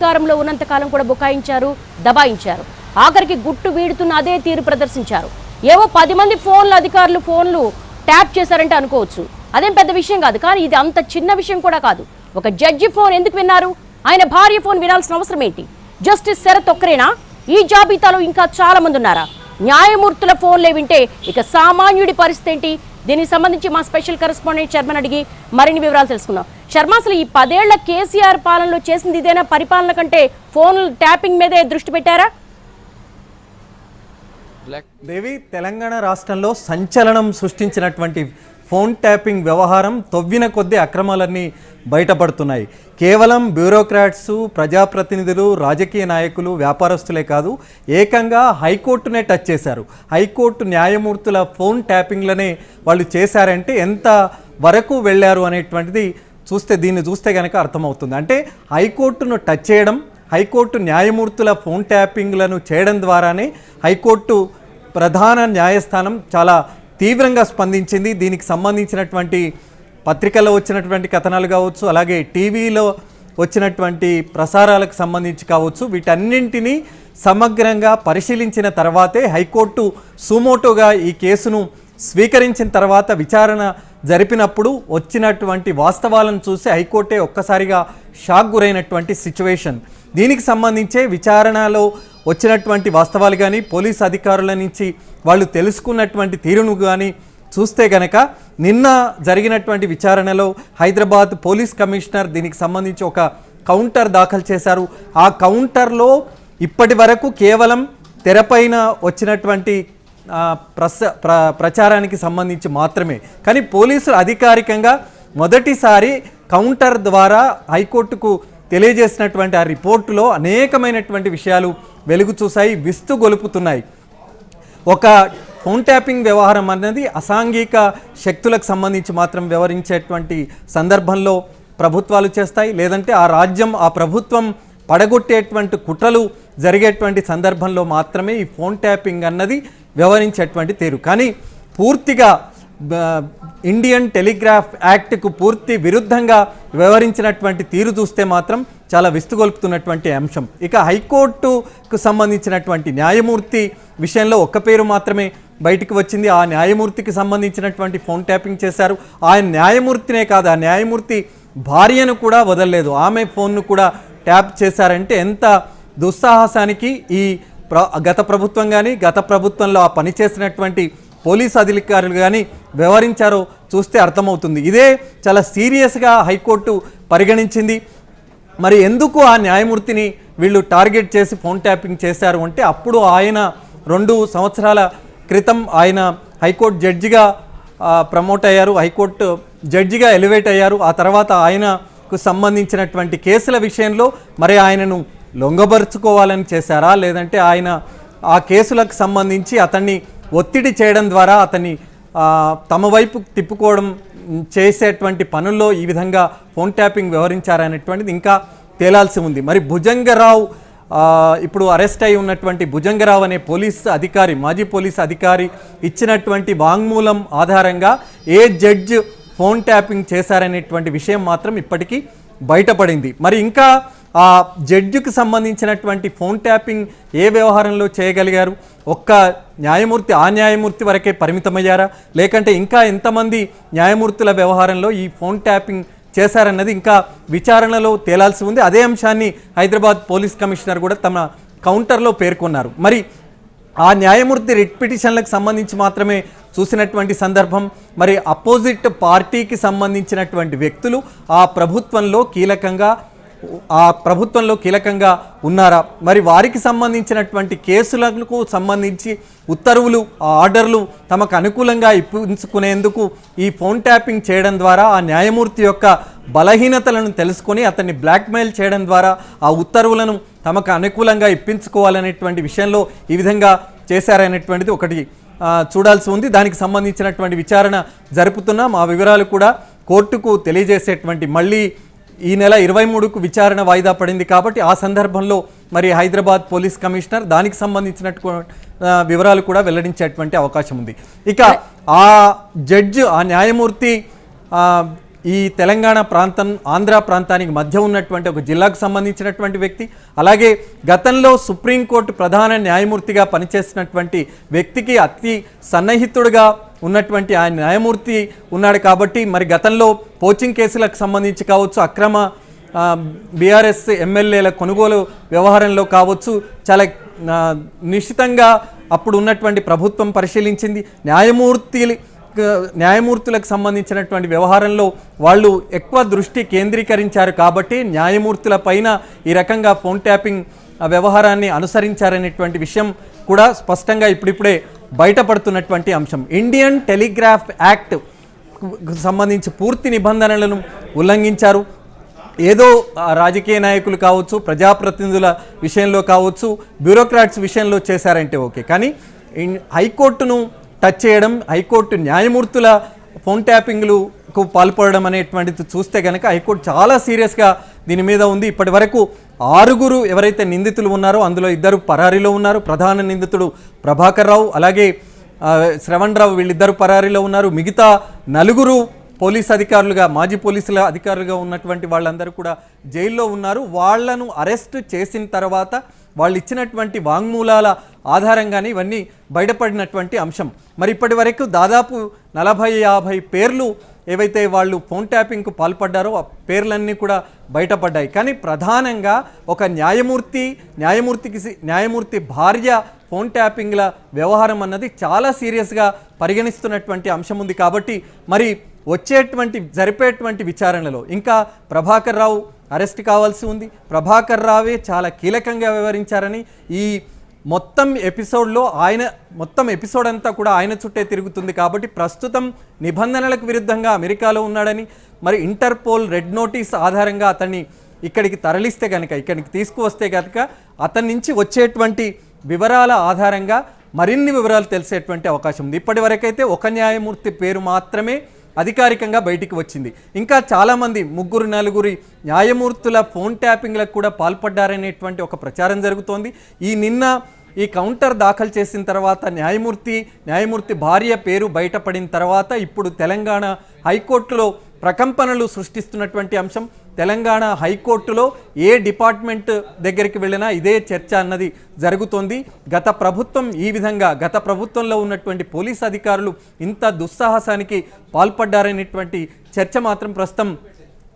అధికారంలో ఉన్నంతకాలం కూడా బుకాయించారు దబాయించారు. ఆఖరికి గుట్టు వీడుతున్న అదే తీరు ప్రదర్శించారు. ఏవో పది మంది ఫోన్లు అధికారులు ఫోన్లు ట్యాప్ చేశారంటే అనుకోవచ్చు. అదేం పెద్ద విషయం కాదు కానీ ఇది అంత చిన్న విషయం కూడా కాదు. ఒక జడ్జి ఫోన్ ఎందుకు విన్నారు? ఆయన భార్య ఫోన్ వినాల్సిన అవసరం ఏంటి? జస్టిస్ శరత్ ఒక్కరేనా? ఈ జాబితాలో ఇంకా చాలా మంది ఉన్నారా? న్యాయమూర్తుల ఫోన్లే వింటే ఇక సామాన్యుడి పరిస్థితి ఏంటి? దీనికి సంబంధించి మా స్పెషల్ కరెస్పాండెంట్ శర్మని అడిగి మరిన్ని వివరాలు తెలుసుకుందాం. శర్మ అసలు ఈ పదేళ్ళ కేసీఆర్ పాలనలో చేసింది ఇదేనా? పరిపాలన కంటే ఫోన్ ట్యాపింగ్ మీదే దృష్టి పెట్టారా? దేవి తెలంగాణ రాష్ట్రంలో సంచలనం సృష్టించినటువంటి ఫోన్ ట్యాపింగ్ వ్యవహారం తవ్విన కొద్దీ అక్రమాలన్నీ బయటపడుతున్నాయి. కేవలం బ్యూరోక్రాట్స్ ప్రజాప్రతినిధులు రాజకీయ నాయకులు వ్యాపారస్తులే కాదు ఏకంగా హైకోర్టునే టచ్ చేశారు. హైకోర్టు న్యాయమూర్తుల ఫోన్ ట్యాపింగ్లనే వాళ్ళు చేశారంటే ఎంత వరకు వెళ్ళారు అనేటువంటిది చూస్తే దీన్ని చూస్తే కనుక అర్థమవుతుంది. అంటే హైకోర్టును టచ్ చేయడం హైకోర్టు న్యాయమూర్తుల ఫోన్ ట్యాపింగ్లను చేయడం ద్వారానే హైకోర్టు ప్రధాన న్యాయస్థానం చాలా తీవ్రంగా స్పందించింది. దీనికి సంబంధించినటువంటి పత్రికల్లో వచ్చినటువంటి కథనాలు కావచ్చు అలాగే టీవీలో వచ్చినటువంటి ప్రసారాలకు సంబంధించి కావచ్చు వీటన్నింటినీ సమగ్రంగా పరిశీలించిన తర్వాతే హైకోర్టు సుమోటోగా ఈ కేసును స్వీకరించిన తర్వాత విచారణ జరిపినప్పుడు వచ్చినటువంటి వాస్తవాలను చూసి హైకోర్టే ఒక్కసారిగా షాక్ గురైనటువంటి సిచ్యువేషన్. దీనికి సంబంధించే విచారణలో వచ్చినటువంటి వాస్తవాలు కానీ పోలీస్ అధికారుల నుంచి వాళ్ళు తెలుసుకున్నటువంటి తీరును కానీ చూస్తే కనుక నిన్న జరిగినటువంటి విచారణలో హైదరాబాద్ పోలీస్ కమిషనర్ దీనికి సంబంధించి ఒక కౌంటర్ దాఖలు చేశారు. ఆ కౌంటర్లో ఇప్పటి వరకు కేవలం తెరపైన వచ్చినటువంటి ప్రస ప్ర ప్రచారానికి సంబంధించి మాత్రమే. కానీ పోలీసులు అధికారికంగా మొదటిసారి కౌంటర్ ద్వారా హైకోర్టుకు తెలియజేసినటువంటి ఆ రిపోర్టులో అనేకమైనటువంటి విషయాలు వెలుగు చూశాయి విస్తు గొలుపుతున్నాయి ఒక ఫోన్ ట్యాపింగ్ వ్యవహారం అన్నది అసాంఘిక శక్తులకు సంబంధించి మాత్రం వ్యవహరించేటువంటి సందర్భంలో ప్రభుత్వాలు చేస్తాయి. లేదంటే ఆ రాజ్యం ఆ ప్రభుత్వం పడగొట్టేటువంటి కుట్రలు జరిగేటువంటి సందర్భంలో మాత్రమే ఈ ఫోన్ ట్యాపింగ్ అన్నది వ్యవహరించేటువంటి తీరు. కానీ పూర్తిగా ఇండియన్ టెలిగ్రాఫ్ యాక్ట్కు పూర్తి విరుద్ధంగా వ్యవహరించినటువంటి తీరు చూస్తే మాత్రం చాలా విస్తుగొల్పుతున్నటువంటి అంశం. ఇక హైకోర్టుకు సంబంధించినటువంటి న్యాయమూర్తి విషయంలో ఒక్క పేరు మాత్రమే బయటికి వచ్చింది. ఆ న్యాయమూర్తికి సంబంధించినటువంటి ఫోన్ ట్యాపింగ్ చేశారు. ఆ న్యాయమూర్తినే కాదు ఆ న్యాయమూర్తి భార్యను కూడా వదలలేదు. ఆమె ఫోన్ను కూడా ట్యాప్ చేశారంటే ఎంత దుస్సాహసానికి ఈ ప్ర గత ప్రభుత్వం కానీ గత ప్రభుత్వంలో ఆ పనిచేసినటువంటి పోలీస్ అధికారులు కానీ వ్యవహరించారో చూస్తే అర్థమవుతుంది. ఇదే చాలా సీరియస్గా హైకోర్టు పరిగణించింది. మరి ఎందుకు ఆ న్యాయమూర్తిని వీళ్ళు టార్గెట్ చేసి ఫోన్ ట్యాపింగ్ చేశారు అంటే అప్పుడు ఆయన రెండు సంవత్సరాల క్రితం ఆయన హైకోర్టు జడ్జిగా ప్రమోట్ అయ్యారు హైకోర్టు జడ్జిగా ఎలివేట్ అయ్యారు. ఆ తర్వాత ఆయనకు సంబంధించినటువంటి కేసుల విషయంలో మరి ఆయనను లొంగబరుచుకోవాలని చేశారా? లేదంటే ఆయన ఆ కేసులకు సంబంధించి అతన్ని ఒత్తిడి చేయడం ద్వారా అతన్ని తమ వైపు తిప్పుకోవడం చేసేటువంటి పనుల్లో ఈ విధంగా ఫోన్ ట్యాపింగ్ వ్యవహరించారనేటువంటిది ఇంకా తేలాల్సి ఉంది. మరి భుజంగరావు ఇప్పుడు అరెస్ట్ అయి ఉన్నటువంటి భుజంగరావు అనే పోలీస్ అధికారి మాజీ పోలీస్ అధికారి ఇచ్చినటువంటి వాంగ్మూలం ఆధారంగా ఏ జడ్జ్ ఫోన్ ట్యాపింగ్ చేశారనేటువంటి విషయం మాత్రం ఇప్పటికీ బయటపడింది. మరి ఇంకా ఆ జడ్జికి సంబంధించినటువంటి ఫోన్ ట్యాపింగ్ ఏ వ్యవహారంలో చేయగలిగారు? ఒక్క న్యాయమూర్తి ఆ న్యాయమూర్తి వరకే పరిమితమయ్యారా? లేకంటే ఇంకా ఎంతమంది న్యాయమూర్తుల వ్యవహారంలో ఈ ఫోన్ ట్యాపింగ్ చేశారన్నది ఇంకా విచారణలో తేలాల్సి ఉంది. అదే అంశాన్ని హైదరాబాద్ పోలీస్ కమిషనర్ కూడా తమ కౌంటర్లో పేర్కొన్నారు. మరి ఆ న్యాయమూర్తి రిట్ పిటిషన్లకు సంబంధించి మాత్రమే చూసినటువంటి సందర్భం మరి అపోజిట్ పార్టీకి సంబంధించినటువంటి వ్యక్తులు ఆ ప్రభుత్వంలో కీలకంగా ఆ ప్రభుత్వంలో కీలకంగా ఉన్నారా? మరి వారికి సంబంధించినటువంటి కేసులకు సంబంధించి ఉత్తర్వులు ఆ ఆర్డర్లు తమకు అనుకూలంగా ఇప్పించుకునేందుకు ఈ ఫోన్ ట్యాపింగ్ చేయడం ద్వారా ఆ న్యాయమూర్తి యొక్క బలహీనతలను తెలుసుకొని అతన్ని బ్లాక్మెయిల్ చేయడం ద్వారా ఆ ఉత్తర్వులను తమకు అనుకూలంగా ఇప్పించుకోవాలనేటువంటి విషయంలో ఈ విధంగా చేశారనేటువంటిది ఒకటి చూడాల్సి ఉంది. దానికి సంబంధించినటువంటి విచారణ జరుపుతున్నాం. ఆ వివరాలు కూడా కోర్టుకు తెలియజేసేటువంటి మళ్ళీ ఈ నెల ఇరవై మూడుకు విచారణ వాయిదా పడింది కాబట్టి ఆ సందర్భంలో మరి హైదరాబాద్ పోలీస్ కమిషనర్ దానికి సంబంధించినట్టు వివరాలు కూడా వెల్లడించేటువంటి అవకాశం ఉంది. ఇక ఆ జడ్జ్ ఆ న్యాయమూర్తి ఈ తెలంగాణ ప్రాంతం ఆంధ్ర ప్రాంతానికి మధ్య ఉన్నటువంటి ఒక జిల్లాకు సంబంధించినటువంటి వ్యక్తి అలాగే గతంలో సుప్రీంకోర్టు ప్రధాన న్యాయమూర్తిగా పనిచేసినటువంటి వ్యక్తికి అతి సన్నిహితుడుగా ఉన్నటువంటి ఆయన న్యాయమూర్తి ఉన్నాడు కాబట్టి మరి గతంలో పోచింగ్ కేసులకు సంబంధించి కావచ్చు అక్రమ బీఆర్ఎస్ ఎమ్మెల్యేల కొనుగోలు వ్యవహారంలో కావచ్చు చాలా నిశ్చితంగా అప్పుడు ఉన్నటువంటి ప్రభుత్వం పరిశీలించింది. న్యాయమూర్తి న్యాయమూర్తులకు సంబంధించినటువంటి వ్యవహారంలో వాళ్ళు ఎక్కువ దృష్టి కేంద్రీకరించారు కాబట్టి న్యాయమూర్తుల పైన ఈ రకంగా ఫోన్ ట్యాపింగ్ వ్యవహారాన్ని అనుసరించారనేటువంటి విషయం కూడా స్పష్టంగా ఇప్పుడిప్పుడే బయటపడుతున్నటువంటి అంశం. ఇండియన్ టెలిగ్రాఫ్ యాక్ట్ సంబంధించి పూర్తి నిబంధనలను ఉల్లంఘించారు. ఏదో రాజకీయ నాయకులు కావచ్చు ప్రజాప్రతినిధుల విషయంలో కావచ్చు బ్యూరోక్రాట్స్ విషయంలో చేశారంటే ఓకే. కానీ హైకోర్టును టచ్ చేయడం హైకోర్టు న్యాయమూర్తుల ఫోన్ ట్యాపింగ్లకు పాల్పడడం అనేటువంటిది చూస్తే కనుక హైకోర్టు చాలా సీరియస్గా దీని మీద ఉంది. ఇప్పటి వరకు ఆరుగురు ఎవరైతే నిందితులు ఉన్నారో అందులో ఇద్దరు పరారీలో ఉన్నారు. ప్రధాన నిందితుడు ప్రభాకర్ రావు అలాగే శ్రవణ్ రావు వీళ్ళిద్దరు పరారీలో ఉన్నారు. మిగతా నలుగురు పోలీస్ అధికారులుగా మాజీ పోలీసుల అధికారులుగా ఉన్నటువంటి వాళ్ళందరూ కూడా జైల్లో ఉన్నారు. వాళ్ళను అరెస్ట్ చేసిన తర్వాత వాళ్ళు ఇచ్చినటువంటి వాంగ్మూలాల ఆధారంగానే ఇవన్నీ బయటపడినటువంటి అంశం. మరి ఇప్పటి వరకు దాదాపు నలభై యాభై పేర్లు ఏవైతే వాళ్ళు ఫోన్ ట్యాపింగ్కు పాల్పడ్డారో ఆ పేర్లన్నీ కూడా బయటపడ్డాయి. కానీ ప్రధానంగా ఒక న్యాయమూర్తి న్యాయమూర్తికి న్యాయమూర్తి భార్య ఫోన్ ట్యాపింగ్ల వ్యవహారం అన్నది చాలా సీరియస్గా పరిగణిస్తున్నటువంటి అంశం ఉంది కాబట్టి మరి వచ్చేటువంటి జరిపేటువంటి విచారణలో ఇంకా ప్రభాకర్ రావు అరెస్ట్ కావాల్సి ఉంది. ప్రభాకర్ రావే చాలా కీలకంగా వ్యవహరించారని ఈ మొత్తం ఎపిసోడ్లో ఆయన మొత్తం ఎపిసోడ్ అంతా కూడా ఆయన చుట్టే తిరుగుతుంది కాబట్టి ప్రస్తుతం నిబంధనలకు విరుద్ధంగా అమెరికాలో ఉన్నాడని మరి ఇంటర్పోల్ రెడ్ నోటీస్ ఆధారంగా అతన్ని ఇక్కడికి తరలిస్తే కనుక ఇక్కడికి తీసుకువస్తే కనుక అతని నుంచి వచ్చేటువంటి వివరాల ఆధారంగా మరిన్ని వివరాలు తెలిసేటువంటి అవకాశం ఉంది. ఇప్పటివరకైతే ఒక న్యాయమూర్తి పేరు మాత్రమే అధికారికంగా బయటికి వచ్చింది. ఇంకా చాలామంది ముగ్గురు నలుగురి న్యాయమూర్తుల ఫోన్ ట్యాపింగ్లకు కూడా పాల్పడ్డారనేటువంటి ఒక ప్రచారం జరుగుతోంది. ఈ నిన్న ఈ కౌంటర్ దాఖలు చేసిన తర్వాత న్యాయమూర్తి న్యాయమూర్తి భార్య పేరు బయటపడిన తర్వాత ఇప్పుడు తెలంగాణ హైకోర్టులో ప్రకంపనలు సృష్టిస్తున్నటువంటి అంశం. తెలంగాణ హైకోర్టులో ఏ డిపార్ట్మెంట్ దగ్గరికి వెళ్ళినా ఇదే చర్చ అన్నది జరుగుతోంది. గత ప్రభుత్వం ఈ విధంగా గత ప్రభుత్వంలో ఉన్నటువంటి పోలీస్ అధికారులు ఇంత దుస్సాహసానికి పాల్పడ్డారనేటువంటి చర్చ మాత్రం ప్రస్తుతం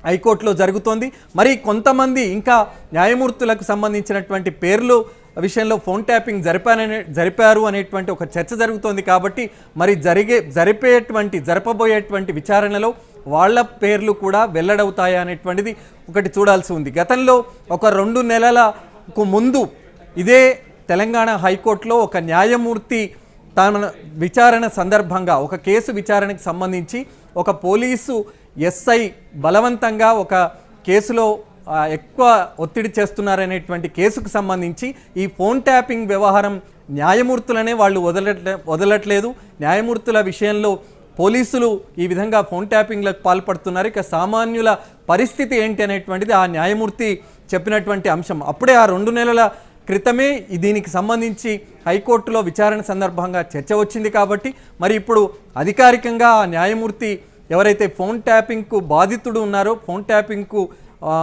హైకోర్టులో జరుగుతోంది. మరి కొంతమంది ఇంకా న్యాయమూర్తులకు సంబంధించినటువంటి పేర్లు విషయంలో ఫోన్ ట్యాపింగ్ జరిపారనే జరిపారు అనేటువంటి ఒక చర్చ జరుగుతోంది కాబట్టి మరి జరిగే జరిపేటువంటి జరపబోయేటువంటి విచారణలో వాళ్ళ పేర్లు కూడా వెల్లడవుతాయా అనేటువంటిది ఒకటి చూడాల్సి ఉంది. గతంలో ఒక రెండు నెలలకు ముందు ఇదే తెలంగాణ హైకోర్టులో ఒక న్యాయమూర్తి తన విచారణ సందర్భంగా ఒక కేసు విచారణకు సంబంధించి ఒక పోలీసు ఎస్ఐ బలవంతంగా ఒక కేసులో ఎక్కువ ఒత్తిడి చేస్తున్నారనేటువంటి కేసుకు సంబంధించి ఈ ఫోన్ ట్యాపింగ్ వ్యవహారం న్యాయమూర్తులనే వాళ్ళు వదలట్లే వదలట్లేదు. న్యాయమూర్తుల విషయంలో పోలీసులు ఈ విధంగా ఫోన్ ట్యాపింగ్లకు పాల్పడుతున్నారు. ఇక సామాన్యుల పరిస్థితి ఏంటి అనేటువంటిది ఆ న్యాయమూర్తి చెప్పినటువంటి అంశం. అప్పుడే ఆ రెండు నెలల క్రితమే దీనికి సంబంధించి హైకోర్టులో విచారణ సందర్భంగా చర్చ వచ్చింది కాబట్టి మరి ఇప్పుడు అధికారికంగా ఆ న్యాయమూర్తి ఎవరైతే ఫోన్ ట్యాపింగ్కు బాధితుడు ఉన్నారో ఫోన్ ట్యాపింగ్కు ఆ,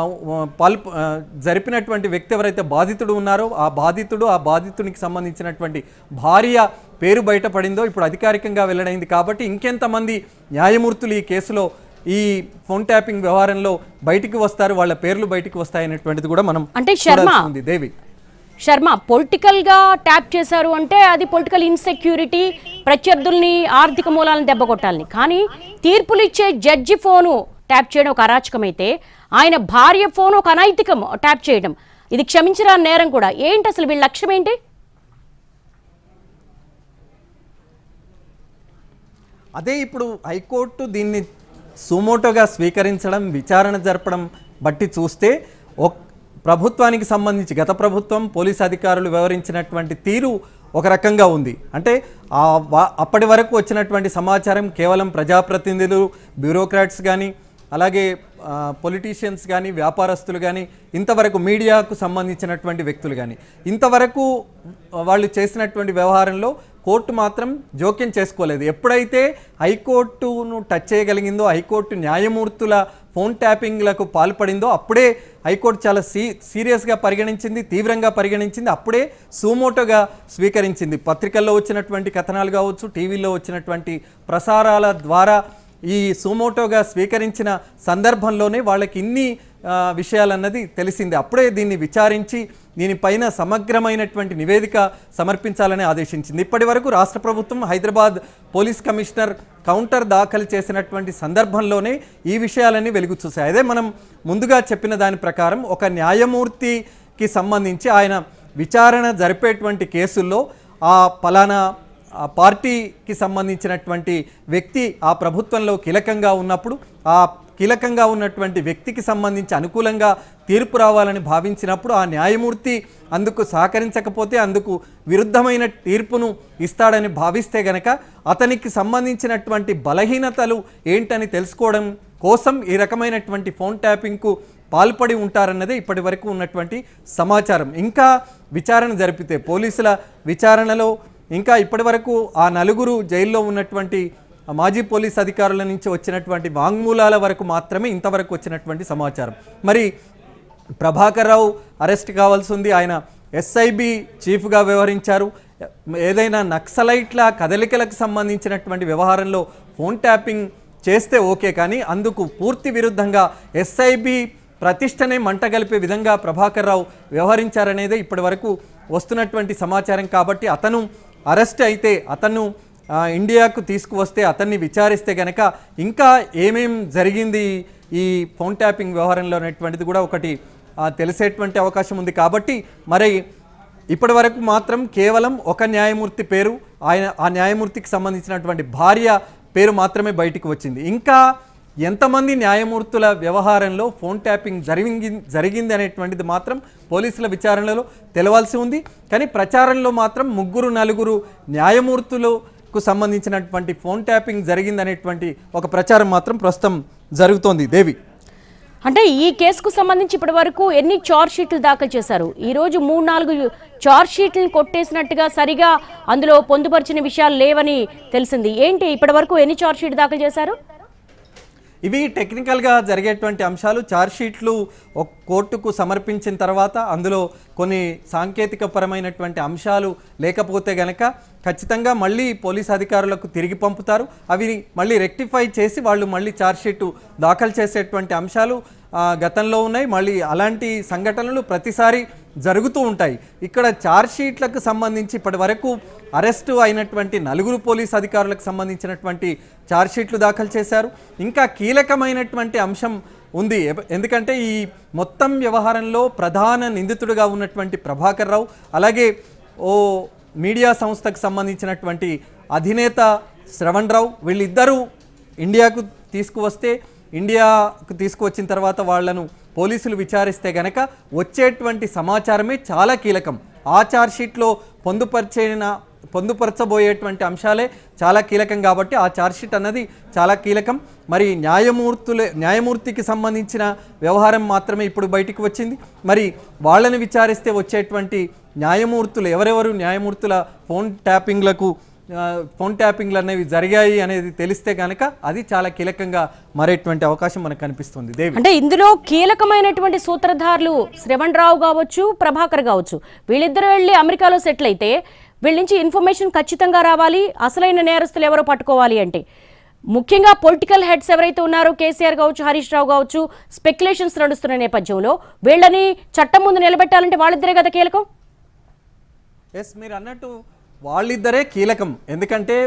జరిపినటువంటి వ్యక్తి ఎవరైతే బాధితుడు ఉన్నారో ఆ బాధితుడు ఆ బాధితునికి సంబంధించినటువంటి భార్య పేరు బయటపడిందో ఇప్పుడు అధికారికంగా వెల్లడైంది కాబట్టి ఇంకెంతమంది న్యాయమూర్తులు ఈ కేసులో ఈ ఫోన్ ట్యాపింగ్ వ్యవహారంలో బయటికి వస్తారు వాళ్ళ పేర్లు బయటికి వస్తాయనేటువంటిది కూడా మనం అంటే శర్మ దేవి. శర్మ పొలిటికల్గా ట్యాప్ చేశారు అంటే అది పొలిటికల్ ఇన్సెక్యూరిటీ ప్రత్యర్థుల్ని ఆర్థిక మూలాలను దెబ్బకొట్టాలని కానీ తీర్పులు ఇచ్చే జడ్జి ఫోను ట్యాప్ చేయడం ఒక అరాచకమైతే ఆయన భార్య ఫోన్ ఒక అనైతికం ట్యాప్ చేయడం. ఇది క్షమించరా నేరం కూడా. ఏంటి అసలు వీళ్ళ లక్ష్యం ఏంటి? అదే ఇప్పుడు హైకోర్టు దీన్ని సుమోటోగా స్వీకరించడం విచారణ జరపడం బట్టి చూస్తే ఒక ప్రభుత్వానికి సంబంధించి గత ప్రభుత్వం పోలీస్ అధికారులు వ్యవహరించినటువంటి తీరు ఒక రకంగా ఉంది. అంటే ఆ అప్పటి వరకు వచ్చినటువంటి సమాచారం కేవలం ప్రజాప్రతినిధులు బ్యూరోక్రాట్స్ కానీ అలాగే పొలిటీషియన్స్ కానీ వ్యాపారస్తులు కానీ ఇంతవరకు మీడియాకు సంబంధించినటువంటి వ్యక్తులు కానీ ఇంతవరకు వాళ్ళు చేసినటువంటి వ్యవహారంలో కోర్టు మాత్రం జోక్యం చేసుకోలేదు. ఎప్పుడైతే హైకోర్టును టచ్ చేయగలిగిందో హైకోర్టు న్యాయమూర్తుల ఫోన్ ట్యాపింగ్లకు పాల్పడిందో అప్పుడే హైకోర్టు చాలా సీ సీరియస్గా పరిగణించింది తీవ్రంగా పరిగణించింది అప్పుడే సుమోటోగా స్వీకరించింది. పత్రికల్లో వచ్చినటువంటి కథనాలు కావచ్చు టీవీలో వచ్చినటువంటి ప్రసారాల ద్వారా ఈ సుమోటోగా స్వీకరించిన సందర్భంలోనే వాళ్ళకి ఇన్ని విషయాలన్నది తెలిసింది. అప్పుడే దీన్ని విచారించి దీనిపైన సమగ్రమైనటువంటి నివేదిక సమర్పించాలని ఆదేశించింది. ఇప్పటి వరకు రాష్ట్ర ప్రభుత్వం హైదరాబాద్ పోలీస్ కమిషనర్ కౌంటర్ దాఖలు చేసినటువంటి సందర్భంలోనే ఈ విషయాలన్నీ వెలుగు చూసాయి అదే మనం ముందుగా చెప్పిన దాని ప్రకారం ఒక న్యాయమూర్తికి సంబంధించి ఆయన విచారణ జరిపేటువంటి కేసుల్లో ఆ పలానా ఆ పార్టీకి సంబంధించినటువంటి వ్యక్తి ఆ ప్రభుత్వంలో కీలకంగా ఉన్నప్పుడు ఆ కీలకంగా ఉన్నటువంటి వ్యక్తికి సంబంధించి అనుకూలంగా తీర్పు రావాలని భావించినప్పుడు ఆ న్యాయమూర్తి అందుకు సహకరించకపోతే అందుకు విరుద్ధమైన తీర్పును ఇస్తాడని భావిస్తే గనక అతనికి సంబంధించినటువంటి బలహీనతలు ఏంటని తెలుసుకోవడం కోసం ఈ రకమైనటువంటి ఫోన్ ట్యాపింగ్కు పాల్పడి ఉంటారన్నదే ఇప్పటి వరకు ఉన్నటువంటి సమాచారం. ఇంకా విచారణ జరిపితే పోలీసుల విచారణలో ఇంకా ఇప్పటి వరకు ఆ నలుగురు జైల్లో ఉన్నటువంటి మాజీ పోలీస్ అధికారుల నుంచి వచ్చినటువంటి వాంగ్మూలాల వరకు మాత్రమే ఇంతవరకు వచ్చినటువంటి సమాచారం. మరి ప్రభాకర్ రావు అరెస్ట్ కావాల్సి ఉంది. ఆయన ఎస్ఐబి చీఫ్గా వ్యవహరించారు. ఏదైనా నక్సలైట్ల కదలికలకు సంబంధించినటువంటి వ్యవహారంలో ఫోన్ ట్యాపింగ్ చేస్తే ఓకే కానీ అందుకు పూర్తి విరుద్ధంగా ఎస్ఐబి ప్రతిష్టనే మంటగలిపే విధంగా ప్రభాకర్ రావు వ్యవహరించారనేదే ఇప్పటి వరకు వస్తున్నటువంటి సమాచారం. కాబట్టి అతను అరెస్ట్ అయితే అతను ఇండియాకు తీసుకువస్తే అతన్ని విచారిస్తే కనుక ఇంకా ఏమేం జరిగింది ఈ ఫోన్ ట్యాపింగ్ వ్యవహారంలో అనేటువంటిది కూడా ఒకటి తెలిసేటువంటి అవకాశం ఉంది కాబట్టి మరి ఇప్పటి వరకు మాత్రం కేవలం ఒక న్యాయమూర్తి పేరు ఆయన ఆ న్యాయమూర్తికి సంబంధించినటువంటి భార్య పేరు మాత్రమే బయటికి వచ్చింది. ఇంకా ఎంతమంది న్యాయమూర్తుల వ్యవహారంలో ఫోన్ ట్యాపింగ్ జరిగింది జరిగింది అనేటువంటిది మాత్రం పోలీసుల విచారణలో తెలవాల్సి ఉంది. కానీ ప్రచారంలో మాత్రం ముగ్గురు నలుగురు న్యాయమూర్తులు కు సంబంధించినటువంటి ఫోన్ ట్యాపింగ్ జరిగిందనేటువంటి ఒక ప్రచారం మాత్రం ప్రస్తుతం జరుగుతోంది. దేవి. అంటే ఈ కేసుకు సంబంధించి ఇప్పటి వరకు ఎన్ని చార్జ్ షీట్లు దాఖలు చేశారు? ఈరోజు మూడు నాలుగు చార్జ్ షీట్లను కొట్టేసినట్టుగా సరిగా అందులో పొందుపరిచిన విషయాలు లేవని తెలిసింది. ఏంటి ఇప్పటి వరకు ఎన్ని చార్జ్ షీట్ దాఖలు చేశారు? ఇవి టెక్నికల్గా జరిగేటువంటి అంశాలు. ఛార్జ్షీట్లు ఒక కోర్టుకు సమర్పించిన తర్వాత అందులో కొన్ని సాంకేతికపరమైనటువంటి అంశాలు లేకపోతే గనక ఖచ్చితంగా మళ్ళీ పోలీస్ అధికారులకు తిరిగి పంపుతారు. అవి మళ్ళీ రెక్టిఫై చేసి వాళ్ళు మళ్ళీ ఛార్జ్షీటు దాఖలు చేసేటువంటి అంశాలు గతంలో ఉన్నాయి. మళ్ళీ అలాంటి సంఘటనలు ప్రతిసారి జరుగుతూ ఉంటాయి. ఇక్కడ ఛార్జ్షీట్లకు సంబంధించి ఇప్పటి వరకు అరెస్టు అయినటువంటి నలుగురు పోలీస్ అధికారులకు సంబంధించినటువంటి ఛార్జ్ షీట్లు దాఖలు చేశారు. ఇంకా కీలకమైనటువంటి అంశం ఉంది. ఎందుకంటే ఈ మొత్తం వ్యవహారంలో ప్రధాన నిందితుడిగా ఉన్నటువంటి ప్రభాకర్ రావు అలాగే ఓ మీడియా సంస్థకు సంబంధించినటువంటి అధినేత శ్రవణ్ రావు వీళ్ళిద్దరూ ఇండియాకు తీసుకువస్తే ఇండియాకు తీసుకువచ్చిన తర్వాత వాళ్ళను పోలీసులు విచారిస్తే గనక వచ్చేటువంటి సమాచారమే చాలా కీలకం. ఆ ఛార్జ్షీట్లో పొందుపరిచిన పొందుపరచబోయేటువంటి అంశాలే చాలా కీలకం కాబట్టి ఆ ఛార్జ్షీట్ అన్నది చాలా కీలకం. మరి న్యాయమూర్తులే న్యాయమూర్తికి సంబంధించిన వ్యవహారం మాత్రమే ఇప్పుడు బయటికి వచ్చింది. మరి వాళ్ళని విచారిస్తే వచ్చేటువంటి న్యాయమూర్తులు ఎవరెవరు న్యాయమూర్తుల ఫోన్ ట్యాపింగ్లకు ఫోన్ ట్యాపింగ్లు అనేవి జరిగాయి అనేది తెలిస్తే కనుక అది చాలా కీలకంగా మారేటువంటి అవకాశం మనకు కనిపిస్తుంది. దేవి. అంటే ఇందులో కీలకమైనటువంటి సూత్రధారులు శ్రవణ్ రావు కావచ్చు ప్రభాకర్ కావచ్చు వీళ్ళిద్దరు వెళ్ళి అమెరికాలో సెటిల్ అయితే వీళ్ళ నుంచి ఇన్ఫర్మేషన్ ఖచ్చితంగా రావాలి అసలైన నేరస్తులు ఎవరో పట్టుకోవాలి అంటే. ముఖ్యంగా పొలిటికల్ హెడ్స్ ఎవరైతే ఉన్నారో కేసీఆర్ కావచ్చు హరీష్ రావు కావచ్చు స్పెక్యులేషన్స్ నడుస్తున్న నేపథ్యంలో వీళ్ళని చట్టం ముందు నిలబెట్టాలంటే వాళ్ళిద్దరే కదా కీలకం? ఎస్ మీరు అన్నట్టు వాళ్ళిద్దరే కీలకం. ఎందుకంటే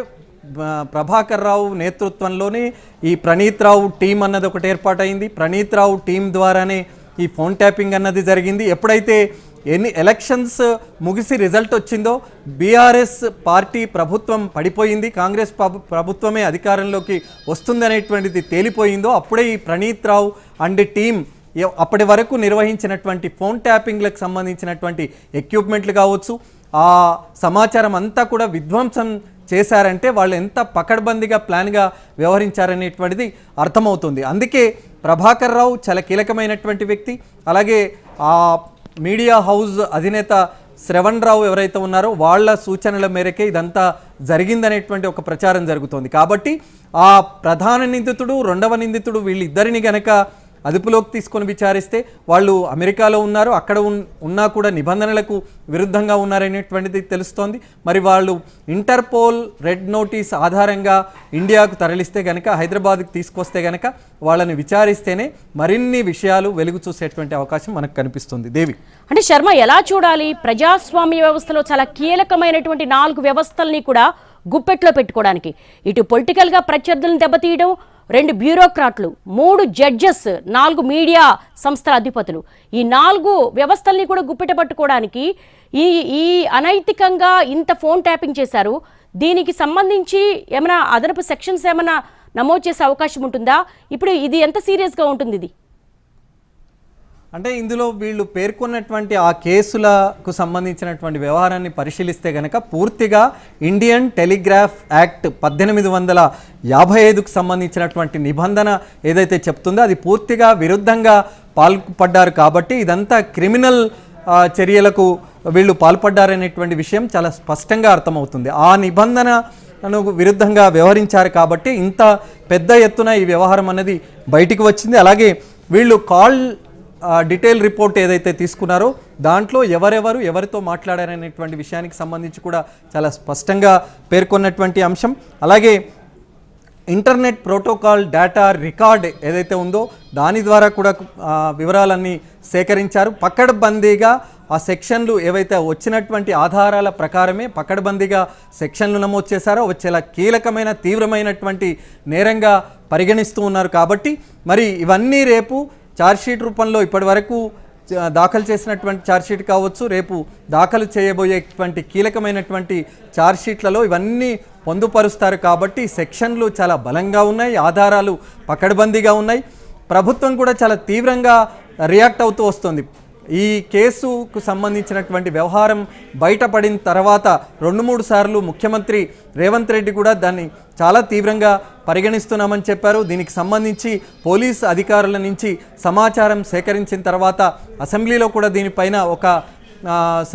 ప్రభాకర్ రావు నేతృత్వంలోనే ఈ ప్రణీత్ రావు టీం అన్నది ఒకటి ఏర్పాటైంది. ప్రణీత్ రావు టీం ద్వారానే ఈ ఫోన్ ట్యాపింగ్ అన్నది జరిగింది. ఎప్పుడైతే ఎన్ని ఎలక్షన్స్ ముగిసి రిజల్ట్ వచ్చిందో బీఆర్ఎస్ పార్టీ ప్రభుత్వం పడిపోయింది కాంగ్రెస్ ప్రభుత్వమే అధికారంలోకి వస్తుందనేటువంటిది తేలిపోయిందో అప్పుడే ఈ ప్రణీత్ రావు అండ్ టీం అప్పటి వరకు నిర్వహించినటువంటి ఫోన్ ట్యాపింగ్లకు సంబంధించినటువంటి ఎక్విప్మెంట్లు కావచ్చు ఆ సమాచారం అంతా కూడా విధ్వంసం చేశారంటే వాళ్ళు ఎంత పకడ్బందీగా ప్లాన్గా వ్యవహరించారనేటువంటిది అర్థమవుతుంది. అందుకే ప్రభాకర్ రావు చాలా కీలకమైనటువంటి వ్యక్తి అలాగే ఆ మీడియా హౌస్ అధినేత శ్రవణ్ రావు ఎవరైతే ఉన్నారో వాళ్ళ సూచనల మేరకే ఇదంతా జరిగిందనేటువంటి ఒక ప్రచారం జరుగుతోంది. కాబట్టి ఆ ప్రధాన నిందితుడు రెండవ నిందితుడు వీళ్ళిద్దరిని గనక అదుపులోకి తీసుకొని విచారిస్తే వాళ్ళు అమెరికాలో ఉన్నారు అక్కడ ఉన్నా కూడా నిబంధనలకు విరుద్ధంగా ఉన్నారనేటువంటిది తెలుస్తోంది. మరి వాళ్ళు ఇంటర్పోల్ రెడ్ నోటీస్ ఆధారంగా ఇండియాకు తరలిస్తే గనక హైదరాబాద్కి తీసుకొస్తే గనక వాళ్ళని విచారిస్తేనే మరిన్ని విషయాలు వెలుగు చూసేటువంటి అవకాశం మనకు కనిపిస్తుంది. దేవి. అంటే శర్మ ఎలా చూడాలి? ప్రజాస్వామ్య వ్యవస్థలో చాలా కీలకమైనటువంటి నాలుగు వ్యవస్థల్ని కూడా గుప్పెట్లో పెట్టుకోవడానికి. ఇటు పొలిటికల్గా ప్రత్యర్థులను దెబ్బతీయడం రెండు బ్యూరోక్రాట్లు మూడు జడ్జెస్ నాలుగు మీడియా సంస్థల అధిపతులు. ఈ నాలుగు వ్యవస్థల్ని కూడా గుప్పెట పట్టుకోవడానికి ఈ ఈ అనైతికంగా ఇంత ఫోన్ ట్యాపింగ్ చేశారు. దీనికి సంబంధించి ఏమైనా అదనపు సెక్షన్స్ ఏమైనా నమోదు చేసే అవకాశం ఉంటుందా? ఇప్పుడు ఇది ఎంత సీరియస్గా ఉంటుంది ఇది అంటే ఇందులో వీళ్ళు పేర్కొన్నటువంటి ఆ కేసులకు సంబంధించినటువంటి వ్యవహారాన్ని పరిశీలిస్తే గనక పూర్తిగా ఇండియన్ టెలిగ్రాఫ్ యాక్ట్ పద్దెనిమిది వందల యాభై ఐదుకు సంబంధించినటువంటి నిబంధన ఏదైతే చెప్తుందో అది పూర్తిగా విరుద్ధంగా పాల్పడ్డారు కాబట్టి ఇదంతా క్రిమినల్ చర్యలకు వీళ్ళు పాల్పడ్డారనేటువంటి విషయం చాలా స్పష్టంగా అర్థమవుతుంది. ఆ నిబంధన విరుద్ధంగా వ్యవహరించారు కాబట్టి ఇంత పెద్ద ఎత్తున ఈ వ్యవహారం అనేది బయటికి వచ్చింది. అలాగే వీళ్ళు కాల్ డీటెయిల్ రిపోర్ట్ ఏదైతే తీసుకున్నారో దాంట్లో ఎవరెవరు ఎవరితో మాట్లాడారనేటువంటి విషయానికి సంబంధించి కూడా చాలా స్పష్టంగా పేర్కొన్నటువంటి అంశం. అలాగే ఇంటర్నెట్ ప్రోటోకాల్ డేటా రికార్డ్ ఏదైతే ఉందో దాని ద్వారా కూడా వివరాలన్నీ సేకరించారు. పక్కడబందీగా ఆ సెక్షన్లు ఏవైతే వచ్చినటువంటి ఆధారాల ప్రకారమే పక్కడబందీగా సెక్షన్లు నమోదు చేశారో వచ్చేలా కీలకమైన తీవ్రమైనటువంటి నేరంగా పరిగణిస్తూ ఉన్నారు కాబట్టి మరి ఇవన్నీ రేపు ఛార్జ్షీట్ రూపంలో ఇప్పటి వరకు దాఖలు చేసినటువంటి ఛార్జ్షీట్ కావచ్చు రేపు దాఖలు చేయబోయేటువంటి కీలకమైనటువంటి ఛార్జ్షీట్లలో ఇవన్నీ పొందుపరుస్తారు కాబట్టి సెక్షన్లు చాలా బలంగా ఉన్నాయి ఆధారాలు పకడ్బందీగా ఉన్నాయి. ప్రభుత్వం కూడా చాలా తీవ్రంగా రియాక్ట్ అవుతూ వస్తుంది. ఈ కేసుకు సంబంధించినటువంటి వ్యవహారం బయటపడిన తర్వాత రెండు మూడు సార్లు ముఖ్యమంత్రి రేవంత్ రెడ్డి కూడా దాన్ని చాలా తీవ్రంగా పరిగణిస్తున్నామని చెప్పారు. దీనికి సంబంధించి పోలీస్ అధికారుల నుంచి సమాచారం సేకరించిన తర్వాత అసెంబ్లీలో కూడా దీనిపైన ఒక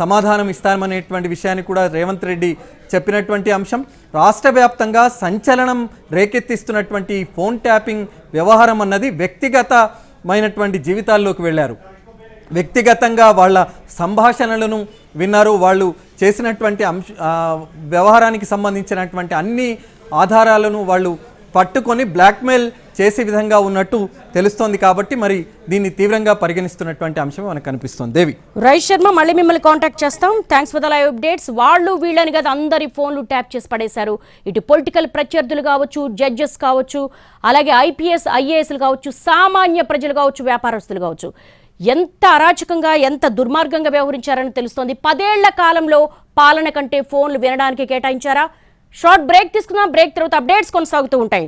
సమాధానం ఇస్తామనేటువంటి విషయాన్ని కూడా రేవంత్ రెడ్డి చెప్పినటువంటి అంశం. రాష్ట్ర వ్యాప్తంగా సంచలనం రేకెత్తిస్తున్నటువంటి ఫోన్ ట్యాపింగ్ వ్యవహారం అన్నది వ్యక్తిగతమైనటువంటి జీవితాల్లోకి వెళ్ళారు. వ్యక్తిగతంగా వాళ్ళ సంభాషణలను విన్నారు. వాళ్ళు చేసినటువంటి అంశ వ్యవహారానికి సంబంధించినటువంటి అన్ని ఆధారాలను వాళ్ళు పట్టుకొని బ్లాక్మెయిల్ చేసే విధంగా ఉన్నట్టు తెలుస్తోంది కాబట్టి మరి దీన్ని తీవ్రంగా పరిగణిస్తున్నటువంటి అంశం మనకు కనిపిస్తుంది. దేవి. రైట్ శర్మ మళ్ళీ మిమ్మల్ని కాంటాక్ట్ చేస్తాం. Thanks for the live updates వాళ్ళు వీళ్ళని కదా అందరి ఫోన్లు ట్యాప్ చేసి పడేశారు. ఇటు పొలిటికల్ ప్రత్యర్థులు కావచ్చు జడ్జెస్ కావచ్చు అలాగే ఐపీఎస్ ఐఏఎస్లు కావచ్చు సామాన్య ప్రజలు కావచ్చు వ్యాపారస్తులు కావచ్చు. ఎంత అరాచకంగా ఎంత దుర్మార్గంగా వ్యవహరించారని తెలుస్తోంది. పదేళ్ళ కాలంలో పాలన కంటే ఫోన్లు వినడానికి కేటాయించారా? షార్ట్ బ్రేక్ తీసుకున్నాం బ్రేక్ తర్వాత అప్డేట్స్ కొనసాగుతూ ఉంటాయి.